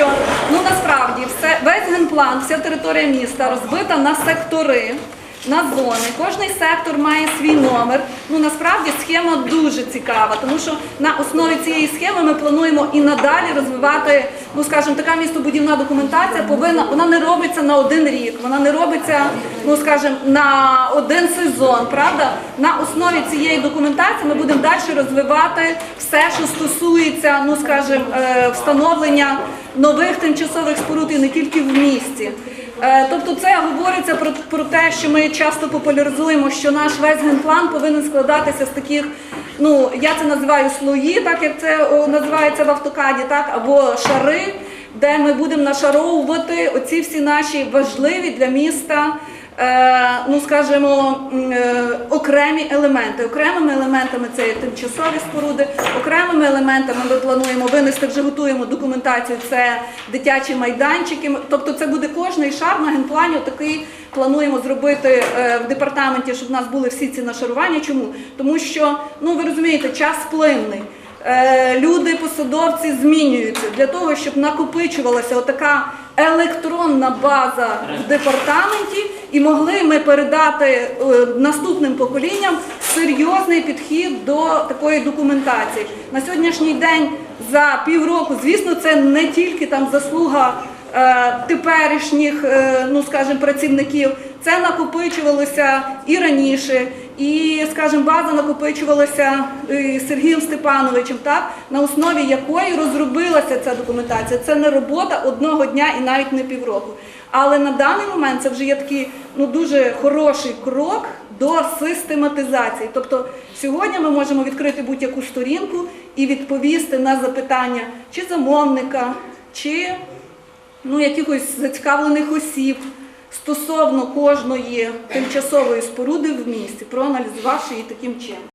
що ну насправді все весь генплан, вся територія міста розбита на сектори. На зони, кожний сектор має свій номер. Ну насправді схема дуже цікава, тому що на основі цієї схеми ми плануємо і надалі розвивати, ну скажімо, така містобудівна документація повинна вона не робиться на один рік, вона не робиться, ну скажімо, на один сезон. Правда, на основі цієї документації ми будемо далі розвивати все, що стосується, ну скажімо, е, встановлення нових тимчасових споруд і не тільки в місті. Е, Тобто це говориться про, про те, що ми часто популяризуємо, що наш весь генплан повинен складатися з таких, ну я це називаю слої, так як це називається в автокаді, так або шари, де ми будемо нашаровувати оці всі наші важливі для міста. Е, Ну, скажімо, е, окремі елементи. Окремими елементами це є тимчасові споруди, окремими елементами ми плануємо винести, вже готуємо документацію. Це дитячі майданчики. Тобто, це буде кожний шар на генплані. Такий плануємо зробити е, в департаменті, щоб в нас були всі ці нашарування. Чому? Тому що ну ви розумієте, час плинний. Люди, посадовці змінюються для того, щоб накопичувалася отака електронна база в департаменті, і могли ми передати е, наступним поколінням серйозний підхід до такої документації. На сьогоднішній день за півроку, звісно, це не тільки там заслуга е, теперішніх, е, ну скажімо, працівників. Це накопичувалося і раніше, і, скажімо, база накопичувалася е, Сергієм Степановичем, так на основі якої розробилася ця документація. Це не робота одного дня і навіть не півроку. Але на даний момент це вже є такий ну дуже хороший крок до систематизації. Тобто сьогодні ми можемо відкрити будь-яку сторінку і відповісти на запитання чи замовника, чи ну, якихось зацікавлених осіб стосовно кожної тимчасової споруди в місті, проаналізувавши її таким чином.